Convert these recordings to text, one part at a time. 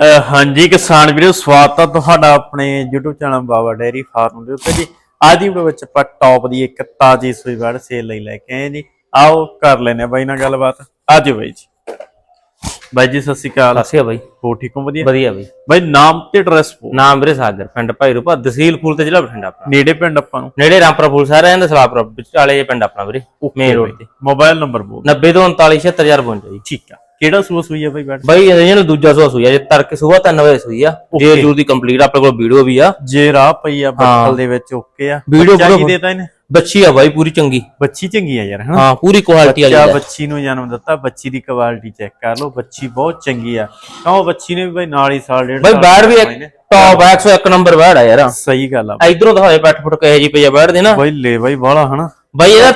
ਹਾਂਜੀ ਕਿਸਾਨ ਵੀਰੋ ਸਵਾਗਤ ਹੈ ਤੁਹਾਡਾ ਆਪਣੇ YouTube channel Baba dairy farm ਦੇ ਉੱਤੇ ਜੀ। ਅੱਜ ਦੀ ਵੀਡੀਓ ਵਿੱਚ ਆਪਾਂ ਟੌਪ ਦੀ ਇੱਕ ਤਾਜੀ ਸੂਈ ਵੜ ਸੇਲ ਲਈ ਲੈ ਕੇ ਆਏ ਜੀ। ਆਓ ਕਰ ਲੈਨੇ ਆ ਬਾਈ ਨਾਲ ਗੱਲਬਾਤ। ਅੱਜ ਬਾਈ ਜੀ। ਬਾਈ ਜੀ ਸਤਿ ਸ਼੍ਰੀ ਅਕਾਲ। ਅਸੀਂ ਬਾਈ। ਹੋ ਠੀਕ ਹੋ? ਵਧੀਆ? ਵਧੀਆ ਬਾਈ। ਬਾਈ ਨਾਮ ਤੇ ਐਡਰੈਸ ਪੋ ਨਾਮ ਵੀਰੇ ਸਾਗਰ ਪਿੰਡ ਭਾਈ ਰੂਪਾ ਤਹਿਸੀਲ ਫੂਲ ਤੇ ਜ਼ਿਲ੍ਹਾ ਬਠਿੰਡਾ ਆਪਣਾ। ਨੇੜੇ ਪਿੰਡ ਆਪਾਂ ਨੂੰ? ਨੇੜੇ ਰਾਮਪੁਰਾ ਫੂਲ ਸਾਰਾ ਇਹਦਾ ਸਲਾਪੁਰਾ ਵਿਚਾਲੇ ਪਿੰਡ ਆਪਣਾ ਵੀਰੇ ਮੇਨ ਰੋਡ ਤੇ। ਮੋਬਾਈਲ ਨੰਬਰ ਬੋਲ। 90 ਤੋਂ 39 76052 ਜੀ। ਠੀਕ ਆ। ਕਿਹੜਾ ਸੂਆ ਸੂਈ ਆ ਬਾਈ ਬੈਠ? ਬਾਈ ਇਹਦੇ ਨਾਲ ਦੂਜਾ ਸੂਆ ਸੂਈ ਆ ਜੇ ਤੜਕੇ ਸਵੇਰ 3 ਵਜੇ ਸੂਈ ਆ। ਜੇ ਜੂਰ ਦੀ ਕੰਪਲੀਟ ਆਪਣੇ ਕੋਲ ਵੀਡੀਓ ਵੀ ਆ। ਜੇ ਰਾਹ ਪਈ ਆ ਬੱਠਲ ਦੇ ਵਿੱਚ ਓਕੇ ਆ। ਵੀਡੀਓ ਬੱਚਾ ਕੀ ਪੂਰਾ- ਦੇਤਾ ਇਹਨੇ? ਬੱਚੀ ਆ ਬਾਈ ਪੂਰੀ ਚੰਗੀ। ਬੱਚੀ ਚੰਗੀ ਆ ਯਾਰ ਹਨਾ? ਹਾਂ ਪੂਰੀ ਕੁਆਲਿਟੀ ਵਾਲੀ ਬੱਚਾ ਆ। ਬੱਚੀ ਨੂੰ ਜਨਮ ਦਿੱਤਾ ਬੱਚੀ ਦੀ ਕੁਆਲਿਟੀ ਚੈੱਕ ਕਰ ਲਓ ਬੱਚੀ ਬਹੁਤ ਚੰਗੀ ਆ। ਕਿਉਂ ਬੱਚੀ ਨੇ ਵੀ ਬਾਈ ਨਾਲ ਹੀ ਸਾਲ ਡੇਢ ਬਾਈ ਸਾਲ ਬੈੜ ਵੀ ਇੱਕ ਟੌਪ 101 ਨੰਬਰ ਬੈੜ ਆ ਯਾਰ। ਸਹੀ ਗੱਲ ਆ ਇਧਰੋਂ ਹੋਏ ਪੈਟ ਫੁੱਟ ਕਹੇ ਜੀ ਪਈ ਆ ਬੈੜ ਦੇ ਨਾ। ਬਾਈ ਲੈ ਬਾਈ ਬਾਲਾ ਹਨਾ? ਬਾਈ ਇਹਦਾ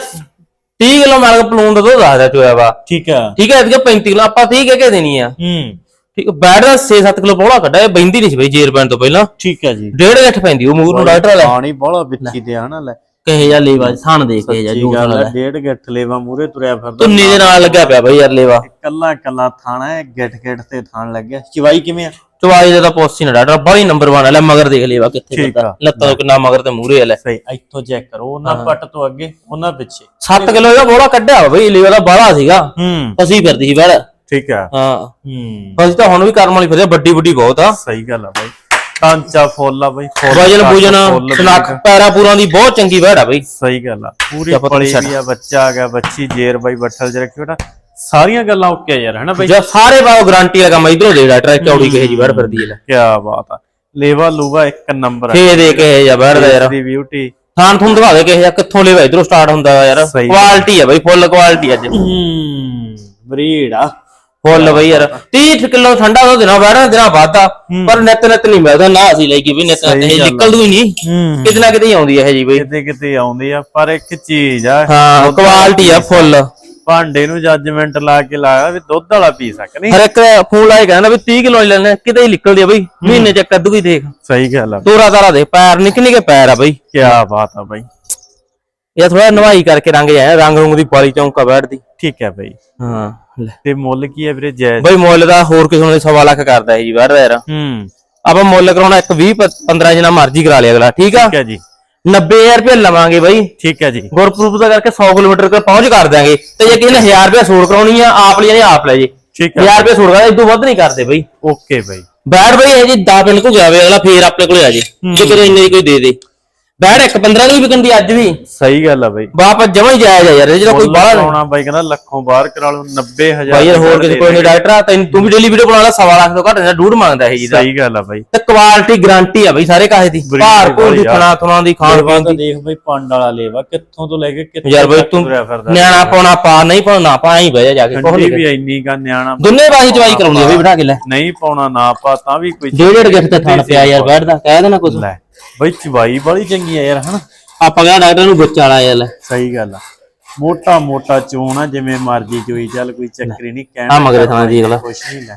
30 ਕਿਲੋ ਮਾਰ ਕੇ ਪਲੂਨ ਦਾ ਦੁੱਧ ਦੱਸਦਾ ਚੋਇਆ ਵਾ। ਠੀਕ ਆ। ਠੀਕ ਹੈ ਇਹਦੇ 35 ਕਿਲੋ ਆਪਾਂ 30 ਕਹਿ ਕੇ ਦੇਣੀ ਆ। ਹੂੰ। ਠੀਕ ਬੈਡ ਦਾ 6-7 ਕਿਲੋ ਬੋਲਾ ਕੱਢਿਆ ਇਹ ਬੈਂਦੀ ਨਹੀਂ ਸੀ ਬਈ ਜੇਰ ਪੈਣ ਤੋਂ ਪਹਿਲਾਂ। ਠੀਕ ਆ ਜੀ। ਡੇਢ ਗੱਠ ਪੈਂਦੀ ਉਹ ਮੂਰ ਨੂੰ ਡਾਕਟਰ ਵਾਲਾ। ਪਾਣੀ ਬਾਲਾ ਵਿੱਚੀ ਤੇ ਹਨਾ ਲੈ। ਕਹੇ ਜਾ ਲੇਵਾ ਥਣ ਦੇ ਕੇ ਜਾ ਵਾਲਾ ਆ ਡੇਢ ਗਿੱਠ ਲੇਵਾ ਮੂਰੇ ਤੁਰਿਆ ਫਿਰਦਾ ਤੁੰਨੀ ਦੇ ਨਾਲ। ਲੱਗਿਆ ਪਿਆ ਬਈ ਯਾਰ ਲੇਵਾ। ਕੱਲਾ ਕੱਲਾ ਥਾਣਾ ਹੈ ਗਿੱਠ ਗਿੱਠ ਤੇ ਥਾਣ ਲੱਗਿਆ। ਚਵਾਈ ਕਿਵੇਂ ਆ? ਚਵਾਈ ਦਾ ਤਾਂ ਨਾ ਡਾਕਟਰ ਬੜੀ ਨੰਬਰ 1 ਲੈ ਮਗਰ ਦੇਖ ਲੇਵਾ ਕਿੱਥੇ ਠੀਕ ਆ। ਲੱਤਾਂ ਤੋਂ ਕਿੰਨਾ ਮਗਰ ਤੇ ਮੂਰੇ ਲੈ। ਸਹੀ ਇੱਥੋਂ ਚੈੱਕ ਕਰੋ ਉਹਨਾਂ ਪੱਟ ਤੋਂ ਅੱਗੇ ਉਹਨਾਂ ਪਿੱਛੇ। 7 ਕਿਲੋ ਦਾ ਬੋਲਾ ਕੱਢਿਆ ਵਾ ਬਈ ਲੇਵਾ ਦਾ ਬਾਹਲਾ ਸੀਗਾ। ਹੂੰ। ਅਸੀਂ ਫਿਰਦੀ ਸੀ ਬੈੜ ਠੀਕ ਆ। ਹਾਂ। ਹੂੰ। ਅਸੀਂ ਤਾਂ ਹੁਣ ਵੀ ਕਰਮ ਵਾਲੀ ਫਿਰਦੇ ਵੱਡੀ ਵੱਡੀ ਬਹੁਤ ਆ। ਸਹੀ ਗੱਲ ਆ ਬਾਈ। ਕਾਂਚਾ ਫੁੱਲ ਆ ਬਾਈ ਫੁੱਲ ਵਜਨ ਫੁੱਲ ਸਨੱਖ ਪੈਰਾ ਪੂਰਾਂ ਦੀ ਬਹੁਤ ਚੰਗੀ ਬੈੜ ਆ ਬਈ। ਸਹੀ ਗੱਲ ਆ। ਪੂਰੀ ਪਲੀ। ਵੀ ਆ ਬੱਚਾ ਆ ਗਿਆ ਬੱਚੀ ਜੇਰ ਬਾਈ ਬੱਠਲ ਰੱਖੀ ਬੇਟਾ ਸਾਰੀਆਂ ਗੱਲਾਂ ਓਕੇ ਆ ਯਾਰ ਹਨਾ ਬਾਈ? ਜੇ ਸਾਰੇ ਬਾਓ ਗਾਰੰਟੀ ਲਗਾ ਮੈਂ ਇਧਰੋਂ ਦੇ ਡਾਕਟਰ ਚੌੜੀ ਕਹੇ ਜੀ ਬੈੜ ਫਿਰਦੀ ਲੈ। ਕੀ ਬਾਤ ਆ। ਲੇਵਾ ਲੂਵਾ ਇੱਕ ਨੰਬਰ ਆ। ਫੇ ਦੇ ਕੇ ਜਾ ਬੈੜ ਦਾ ਯਾਰ। ਦੀ ਬਿਊਟੀ ਥਾਂ ਤੁਹਾਨੂੰ ਦਿਖਾ ਦੇ ਕਿਸੇ ਦਾ ਕਿੱਥੋਂ ਲੈਵਾ ਇਧਰੋਂ ਸਟਾਰਟ ਹੁੰਦਾ ਯਾਰ। ਕੁਆਲਿਟੀ ਆ ਬਈ ਫੁੱਲ ਕੁਆਲਿਟੀ ਅੱਜ। ਹੂੰ ਬਰੀਡ ਆ। ਫੁੱਲ ਬਈ ਯਾਰ। 30 ਕਿਲੋ ਠੰਡਾ ਉਹ ਦਿਨਾਂ ਬਾਅਦ ਦਿਨਾਂ ਬਾਅਦਾ ਪਰ ਨਿਤ ਨਿਤ ਨਹੀਂ ਮਿਲਦਾ ਨਾ ਅਸੀਂ ਲੈ ਕੇ ਵੀ ਨਿਤ ਨਿਤ ਇਹ ਨਿਕਲਦੂ ਹੀ ਨਹੀਂ। ਹੂੰ। ਕਿਤੇ ਨਾ ਕਿਤੇ ਹੀ ਆਉਂਦੀ ਹੈ ਜੀ ਬਈ। ਕਿਤੇ ਕਿਤੇ ਆਉਂਦੀ ਆ ਪਰ ਇੱਕ ਚੀਜ਼ ਆ ਹਾਂ ਕੁਆਲਿਟੀ ਆ ਫੁੱਲ ਭਾਂਡੇ ਨੂੰ ਜੱਜਮੈਂਟ ਲਾ ਕੇ ਲਾਇਆ ਵੀ ਦੁੱਧ ਵਾਲਾ ਪੀ ਸਕਣੀ ਹਰ ਇੱਕ ਫੋਨ ਲਾਏ ਕਹਿੰਦਾ ਵੀ 30 ਕਿਲੋ ਲੈਣੇ ਕਿਤੇ ਹੀ ਨਿਕਲਦੀ ਆ ਬਈ। ਮਹੀਨੇ ਚ ਕੱਦੂ ਹੀ ਦੇਖ। ਸਹੀ ਗੱਲ ਆ। ਤੋਰਾ ਤਾਰਾ ਦੇ ਪੈਰ ਨਿੱਕੇ ਨਿੱਕੇ ਪੈਰ ਆ ਬਈ। ਕੀ ਬਾਤ ਆ ਬਾਈ। ਇਹ ਥੋੜਾ ਨਵਾਈ ਕਰਕੇ ਰੰਗ ਜਾਇਆ ਰੰਗ ਰੁੰਗ ਦੀ ਪਾਲੀ ਚੌਂਕਾ ਬੈਠਦੀ। ਠੀਕ ਹੈ ਬਾਈ। ਹਾਂ ਲੈ। ਤੇ ਮੁੱਲ ਕੀ ਹੈ ਵੀਰੇ ਜਾਇਜ਼ ਬਈ ਮੁੱਲ ਦਾ ਹੋਰ ਕਿਸੇ ਨੂੰ ਸਵਾ ਲੱਖ ਕਰਦਾ ਹੈ ਜੀ ਬਾਹਰ ਯਾਰ ਹੂੰ। ਆਪਾਂ ਮੁੱਲ ਕਰਾਉਣਾ ਇੱਕ 20 15 ਜਿੰਨਾ ਮਰਜ਼ੀ ਕਰਾ ਲਿਆ ਅਗਲਾ ਠੀਕ ਆ? ਠੀਕ ਹੈ ਜੀ। 90000 ਰੁਪਏ ਲਵਾਂਗੇ ਬਈ। ਠੀਕ ਹੈ ਜੀ। ਗੁਰਪ੍ਰੂਫ ਦਾ ਕਰਕੇ 100 ਕਿਲੋਮੀਟਰ ਤੱਕ ਪਹੁੰਚ ਕਰ ਦਾਂਗੇ ਤੇ ਜੇ ਕਿਸੇ ਨੇ 1000 ਰੁਪਏ ਸੂਟ ਕਰਾਉਣੀ ਆ ਆਪ ਲਈ ਆਪ ਲੈ ਜੇ। ਠੀਕ ਹੈ। 1000 ਰੁਪਏ ਸੂਟ ਕਰਾ ਇਦੋਂ ਵੱਧ ਨਹੀਂ ਕਰਦੇ ਬਈ। ਓਕੇ ਬਾਈ। ਬੈਠ ਬਈ ਇਹ ਜੀ 10 ਮਿੰਟ ਕੋ ਜਾਵੇ ਅਗਲਾ ਫੇਰ ਆਪਣੇ ਕੋਲੇ ਆ ਜੇ। ਜੇ ਕਿਤੇ ਇੰਨੇ ਦੀ ਕੋਈ ਦੇ ਦੇ। ਬੈਠ ਇੱਕ 15 ਦੀ ਵਿਕਣ ਦੀ ਅੱਜ ਵੀ। ਸਹੀ ਗੱਲ ਆ ਬਾਈ। ਬਾਪ ਜਮਾ ਹੀ ਜਾਇਜ਼ ਆ ਯਾਰ ਇਹ ਜਿਹੜਾ ਕੋਈ ਬਾਹਲਾ ਨਹੀਂ ਆਉਣਾ ਬਾਈ ਕਹਿੰਦਾ ਲੱਖੋਂ ਬਾਹਰ ਕਰਾ ਲਓ 90000 ਬਾਈ ਯਾਰ ਹੋਰ ਕਿਸੇ ਕੋਈ ਨਹੀਂ ਡਾਕਟਰ ਆ ਤੈਨੂੰ ਤੂੰ ਵੀ ਡੇਲੀ ਵੀਡੀਓ ਬਣਾ ਲਾ ਸਵਾ ਲੱਖ ਤੋਂ ਘੱਟ ਦਾ ਡੂਢ ਮੰਗਦਾ ਇਹ ਜੀ ਦਾ ਸਹੀ ਗੱਲ ਆ ਬਾਈ। ਤੇ ਕੁਆਲਿਟੀ ਗਾਰੰਟੀ ਆ ਬਈ ਸਾਰੇ ਕਾਹੇ ਦੀ। ਬੜੀ ਭਾਰ ਕੋਲ ਦੀ ਯਾਰ। ਥਣਾ ਦੀ ਖਾਣ ਪੀਣ ਦੀ। ਦੇਖ ਬਾਈ ਪੰਡ ਵਾਲਾ ਲੇਵਾ ਕਿੱਥੋਂ ਤੋਂ ਲੈ ਕੇ ਕਿੱਥੇ ਯਾਰ ਬਈ ਤੂੰ ਨਿਆਣਾ ਪਾਉਣਾ ਪਾ ਨਹੀਂ ਪਾਉਣਾ ਪਾ ਹੀ ਬਹਿ ਜਾ ਜਾ ਕੇ ਠੰਡੀ ਵੀ ਇੰਨੀ ਗਾ ਨਿਆਣਾ ਦੁੰਨੇ ਬਾਹੀ ਚਵਾਈ ਕਰਾਉਣੀ ਆ ਬਈ ਬਿਠਾ ਕੇ ਲੈ। ਨਹੀਂ ਪਾਉਣਾ ਨਾ ਪਾ ਤਾਂ ਵੀ ਕੋਈ ਡੇਢ ਤੇ ਥਣ ਪਿਆ ਯਾਰ ਬੈਠਦਾ ਕਹਿ ਦੇਣਾ ਕੁਛ। ਲੈ। ਬਈ ਚਵਾਈ ਬੜੀ ਚੰਗੀ ਆ ਯਾਰ ਹਨਾ? ਆਪਾਂ ਕਹਿੰਦਾ ਡਾਕਟਰ ਨੂੰ ਬੱਚਾ ਵਾਲਾ ਯਾਰ। ਲੈ ਸਹੀ ਗੱਲ ਆ। ਮੋਟਾ ਮੋਟਾ ਚੋਣ ਆ ਜਿਵੇਂ ਮਰਜ਼ੀ ਚੋਈ ਚੱਲ ਕੋਈ ਚੱਕਰੀ ਨਹੀਂ ਕਹਿਣਾ ਆ ਮਗਰੇ ਥਾਂ ਦੀ ਅਗਲਾ ਕੁਛ ਨਹੀਂ ਲੈ।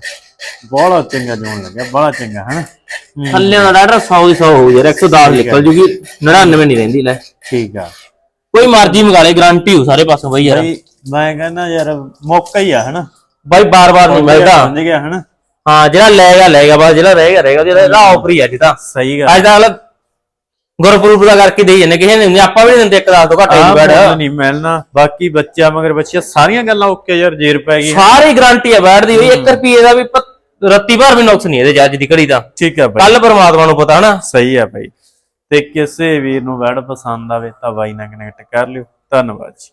ਬੜਾ ਚੰਗਾ ਜੋਣ ਲੱਗਿਆ ਬੜਾ ਚੰਗਾ ਹਨਾ? ਹੂੰ, ਥੱਲੇ ਦਾ ਡਾਕਟਰ 100 ਦੀ 100 ਹੋ ਯਾਰ 110 ਨਿਕਲ ਜੂਗੀ 99 ਨਹੀਂ ਰਹਿੰਦੀ ਲੈ। ਠੀਕ ਆ। ਕੋਈ ਮਰਜ਼ੀ ਮੰਗਾ ਲੈ ਗਾਰੰਟੀ ਹੋ ਸਾਰੇ ਪਾਸੋਂ ਬਈ ਯਾਰ। ਮੈਂ ਕਹਿੰਦਾ ਯਾਰ ਮੌਕਾ ਹੀ ਆ ਹਨਾ? ਬਾਈ ਬਾਰ-ਬਾਰ ਨਹੀਂ ਮਿਲਦਾ। ਸਮਝ ਗਿਆ ਹਨਾ? ਹਾਂ ਜਿਹੜਾ ਲੈ ਗਿਆ ਲੈ ਗਿਆ ਬਸ ਜਿਹੜਾ ਰਹੇਗਾ ਰਹੇਗਾ ਉਹਦਾ ਰਾਹ ਉਪਰੀ ਆ ਜੀ ਤਾਂ ਸਹੀ ਗੱਲ। ਅੱਜ ਦਾ ਅਗਲਾ ਗੁਰਪੁਰਬ ਦਾ ਕਰਕੇ ਦੇਈ ਜਾਂਦੇ ਕਿਸੇ ਨੇ ਆਪਾਂ ਵੀ ਨਹੀਂ ਦਿੰਦੇ ਇੱਕ ਦਸ ਤੋਂ ਘੱਟ ਹੀ ਬੈਠ ਨਹੀਂ ਮਿਲਣਾ। ਬਾਕੀ ਬੱਚਾ ਮਗਰ ਬੱਚਿਆ ਸਾਰੀਆਂ ਗੱਲਾਂ ਓਕੇ ਯਾਰ ਜੇਰ ਪੈ ਗਈ ਸਾਰੀ ਗਾਰੰਟੀ ਆ ਬੈਠਦੀ ਹੋਈ। 1 ਰੁਪਏ ਦਾ ਵੀ ਰੱਤੀ ਭਰ ਵੀ ਨੁਕਸ ਨਹੀਂ ਇਹਦੇ ਜੱਜ ਦੀ ਘੜੀ ਦਾ। ਠੀਕ ਆ ਬਾਈ। ਕੱਲ ਪਰਮਾਤਮਾ ਨੂੰ ਪਤਾ ਨਾ ਸਹੀ ਆ ਬਾਈ। ਤੇ ਕਿਸੇ ਵੀਰ ਨੂੰ ਵੜ ਪਸੰਦ ਆਵੇ ਤਾਂ ਬਾਈ ਨਾਲ ਕਨੈਕਟ ਕਰ ਲਿਓ। ਧੰਨਵਾਦ ਜੀ।